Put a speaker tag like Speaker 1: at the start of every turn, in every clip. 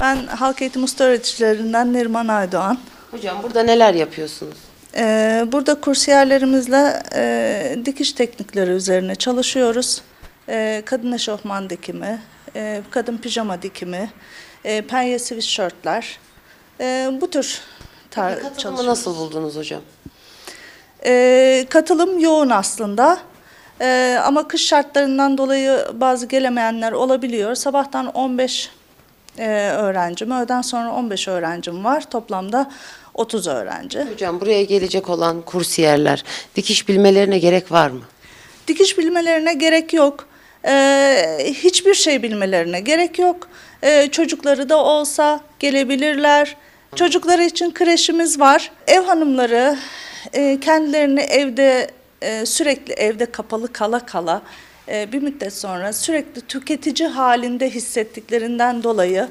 Speaker 1: Ben halk eğitim usta öğreticilerinden Neriman Aydoğan.
Speaker 2: Hocam burada neler yapıyorsunuz?
Speaker 1: Ee, burada kursiyerlerimizle e, dikiş teknikleri üzerine çalışıyoruz. Ee, kadın eşofman dikimi, e, kadın pijama dikimi, e, penye sweatshirtler, e, bu tür tar-
Speaker 2: Katılımı
Speaker 1: çalışıyoruz.
Speaker 2: nasıl buldunuz hocam?
Speaker 1: Ee, katılım yoğun aslında. Ee, ama kış şartlarından dolayı bazı gelemeyenler olabiliyor. Sabahtan 15 e, öğrencim, öğleden sonra 15 öğrencim var. Toplamda 30 öğrenci.
Speaker 2: Hocam buraya gelecek olan kursiyerler dikiş bilmelerine gerek var mı?
Speaker 1: Dikiş bilmelerine gerek yok. Ee, hiçbir şey bilmelerine gerek yok. Ee, çocukları da olsa gelebilirler. Çocukları için kreşimiz var. Ev hanımları e, kendilerini evde e, sürekli evde kapalı kala kala bir müddet sonra sürekli tüketici halinde hissettiklerinden dolayı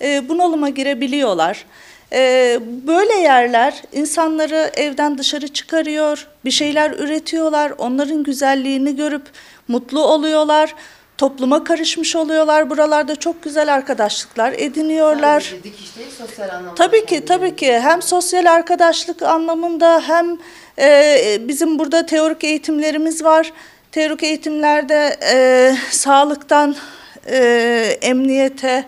Speaker 1: e, bunalıma girebiliyorlar. Ee, böyle yerler insanları evden dışarı çıkarıyor, bir şeyler üretiyorlar, onların güzelliğini görüp mutlu oluyorlar, topluma karışmış oluyorlar. Buralarda çok güzel arkadaşlıklar ediniyorlar.
Speaker 2: Sadece dikiş değil sosyal anlamda.
Speaker 1: Tabii ki, tabii ki. Hem sosyal arkadaşlık anlamında hem e, bizim burada teorik eğitimlerimiz var. Teorik eğitimlerde e, sağlıktan e, emniyete,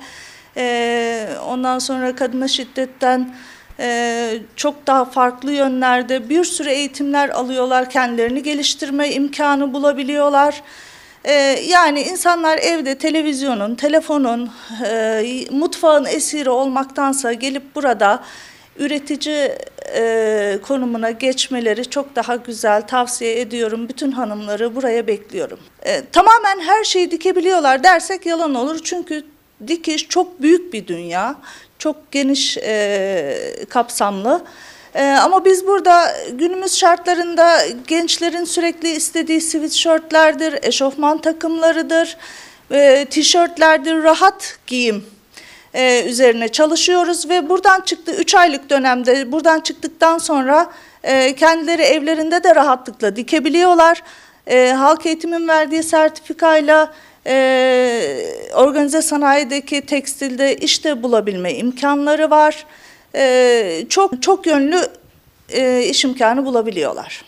Speaker 1: e, ondan sonra kadına şiddetten e, çok daha farklı yönlerde bir sürü eğitimler alıyorlar. Kendilerini geliştirme imkanı bulabiliyorlar. Ee, yani insanlar evde televizyonun, telefonun, e, mutfağın esiri olmaktansa gelip burada üretici e, konumuna geçmeleri çok daha güzel. Tavsiye ediyorum. Bütün hanımları buraya bekliyorum. E, tamamen her şeyi dikebiliyorlar dersek yalan olur. Çünkü dikiş çok büyük bir dünya. Çok geniş e, kapsamlı. Ee, ama biz burada günümüz şartlarında gençlerin sürekli istediği sweatshirtlerdir, eşofman takımlarıdır, e, tişörtlerdir, rahat giyim e, üzerine çalışıyoruz ve buradan çıktı 3 aylık dönemde buradan çıktıktan sonra e, kendileri evlerinde de rahatlıkla dikebiliyorlar. E, halk eğitimin verdiği sertifikayla e, organize sanayideki tekstilde işte bulabilme imkanları var. E, çok çok yönlü e, iş imkanı bulabiliyorlar.